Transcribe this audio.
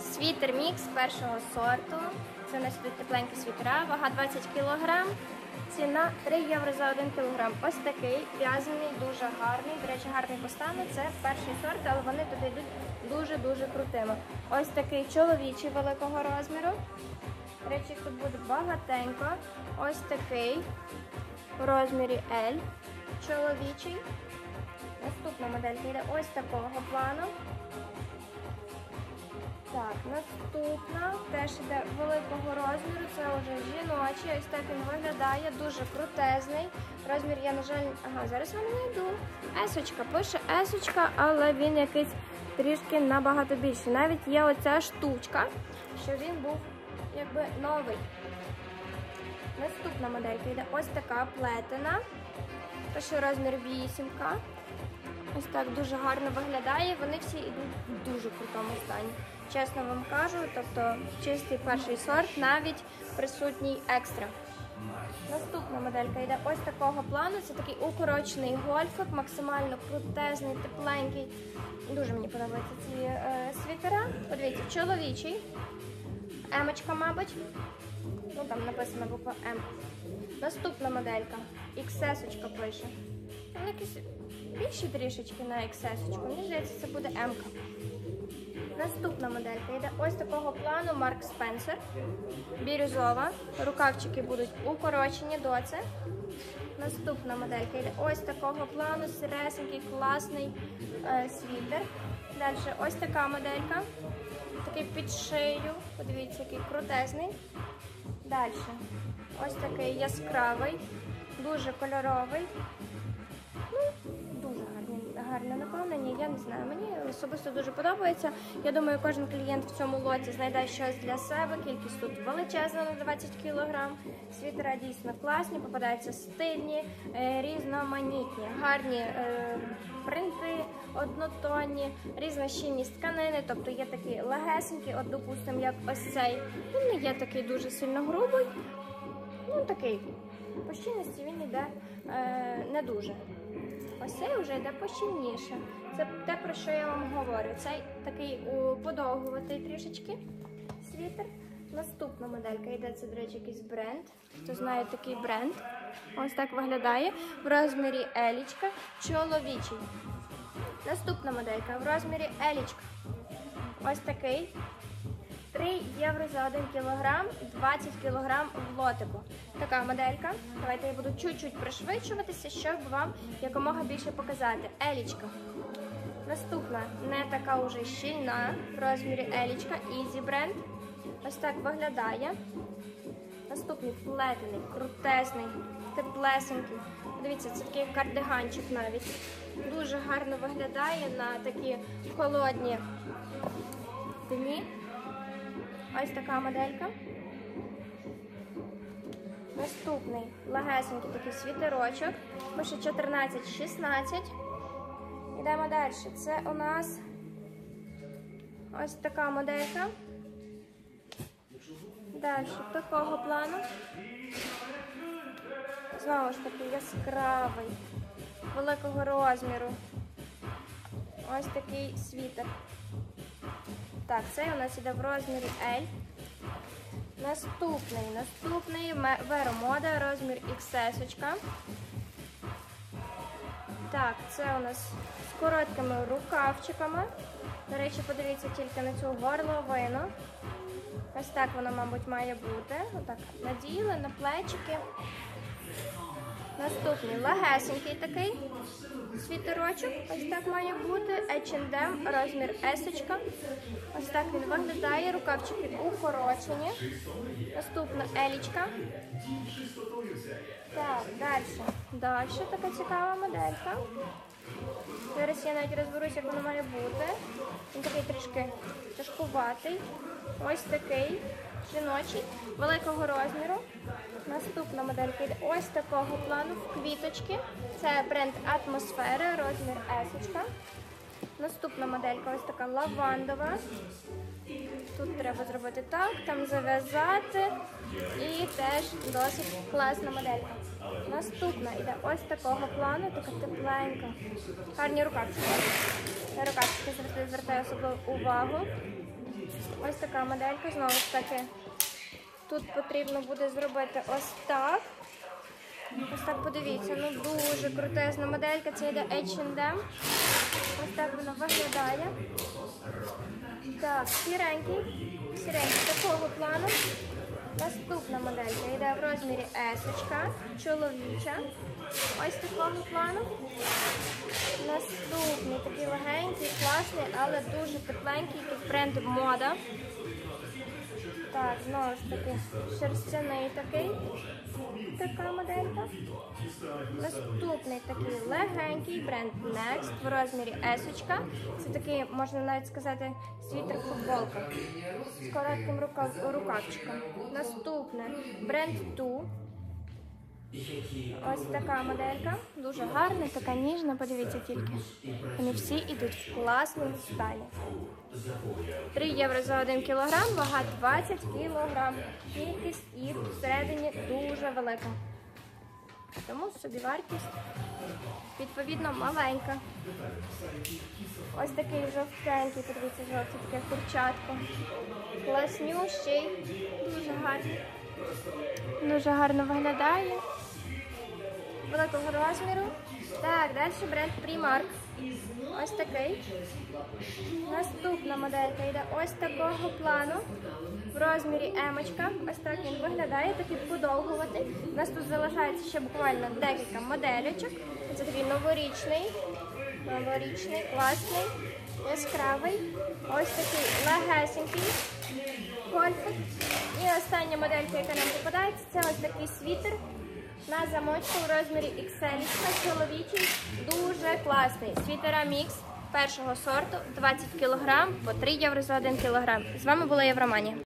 Світер мікс першого сорту. Це у нас тут тепленькі світера, вага 20 кг. Ціна 3 євро за 1 кг. Ось такий в'язаний, дуже гарний. До речі, гарний по стану. Це перший сорт, але вони тут йдуть дуже-дуже крутими. Ось такий чоловічий великого розміру. До речі, тут буде багатенько. Ось такий у розмірі L. Чоловічий. Наступна моделька йде ось такого плану. Так, наступна теж йде великого розміру, це вже жіночий. Ось так він виглядає, дуже крутезний. Розмір я, на жаль, ага, зараз вам знайду. Есочка, пише есочка, але він якийсь трішки набагато більший. Навіть є оця штучка, що він був якби новий. Наступна моделька йде ось така плетена. Пише розмір 8. Ось так дуже гарно виглядає. Вони всі йдуть в дуже крутому стані. Чесно вам кажу, тобто чистий перший сорт, навіть присутній екстра. Наступна моделька йде ось такого плану. Це такий укорочений гольфик, максимально крутезний, тепленький. Дуже мені подобаються ці е, світера. Подивіться, чоловічий. Емочка, мабуть. Ну там написано буква М. Наступна моделька. XS пише. Вони більші трішечки на XS. Мені здається, це буде М. -ка. Наступна моделька йде ось такого плану Марк Спенсер. Бірюзова. Рукавчики будуть укорочені доце. Наступна моделька йде ось такого плану, сиресенький, класний е, світер. Далі ось така моделька. Такий під шию. Подивіться, який крутезний. Далі ось такий яскравий, дуже кольоровий. Гарне наповнення. Я не знаю. Мені особисто дуже подобається. Я думаю, кожен клієнт в цьому лоті знайде щось для себе. Кількість тут величезна на 20 кг. Світера дійсно класні, попадаються стильні, е, різноманітні, гарні е, принти, однотонні, різна щільність тканини, тобто є такі легесенькі, от, допустимо, як ось цей. Він не є такий дуже сильно грубий. Ну, такий. По щільності він йде е, не дуже. Цей вже йде пощільніше. Це те, про що я вам говорю. Цей такий подовгуватий трішечки світер. Наступна моделька йде, це, до речі, якийсь бренд. Хто знає такий бренд. Ось так виглядає. В розмірі елічка, чоловічий. Наступна моделька в розмірі елічка. Ось такий. 3 євро за 1 кілограм, 20 кілограм в лотику. Така моделька. Давайте я буду чуть-чуть пришвидшуватися, щоб вам якомога більше показати. Елічка. Наступна не така уже щільна в розмірі Елічка, Easy бренд. Ось так виглядає. Наступний плетений, крутесний, теплесенький. Дивіться, це такий кардиганчик навіть. Дуже гарно виглядає на такі холодні дні. Ось така моделька. Наступний легесенький такий світерочок. Пише 14-16. Йдемо далі. Це у нас ось така моделька. Далі такого плану. Знову ж таки яскравий, великого розміру. Ось такий світер. Так, цей у нас іде в розмірі L. Наступний, наступний Веромода, розмір XS. Так, це у нас з короткими рукавчиками. До речі, подивіться тільки на цю горловину. Ось так воно, мабуть, має бути. Отак наділи на плечики. Наступний легесенький такий світерочок. Ось так має бути. H&M, розмір S. Ось так він виглядає. Рукавчики укорочені. Наступна елічка. Так, далі. Далі така цікава моделька. Зараз я навіть розберусь, як воно має бути. Він такий трішки тяжкуватий. Ось такий жіночий, великого розміру. Наступна моделька йде ось такого плану в квіточки. Це бренд Атмосфера, розмір S. Наступна моделька ось така лавандова. Тут треба зробити так, там зав'язати. І теж досить класна моделька. Наступна йде ось такого плану, така тепленька. Гарні рукавчики. На рукавчики звертаю особливу увагу. Ось така моделька, знову ж таки. Тут потрібно буде зробити ось так. Ось так подивіться, ну дуже крутезна моделька, це йде H&M. Ось так воно виглядає. Так, сіренький, сіренький такого плану. Наступна моделька йде в розмірі S, чоловіча. Ось такого плану. Наступний такий легенький, класний, але дуже тепленький, тут бренд мода. Так, знову ж таки, шерстяний такий. Така моделька. Наступний такий легенький бренд Next в розмірі S. Це такий, можна навіть сказати, світер футболка з коротким рукав, рукавчиком. Наступне бренд Too. Ось така моделька. Дуже гарна, така ніжна, подивіться тільки. Вони всі йдуть в класному стані. 3 євро за 1 кілограм, вага 20 кілограм. Кількість їх всередині дуже велика. Тому собівартість відповідно маленька. Ось такий жовтенький, подивіться, жовтий таке курчатко. Класнющий, дуже гарний. Дуже гарно виглядає. Великого розміру. Так, далі бренд Primark. Ось такий. Наступна моделька йде ось такого плану. В розмірі емочка. Ось так він виглядає, такий подовгуватий. У нас тут залишається ще буквально декілька моделечок. Це такий новорічний, новорічний, класний, яскравий. Ось такий легесенький гольфик. І остання моделька, яка нам попадається, це ось такий світер на замочку в розмірі XL. Чоловічий, дуже класний. Світера мікс першого сорту, 20 кг по 3 євро за 1 кг. З вами була Євроманія.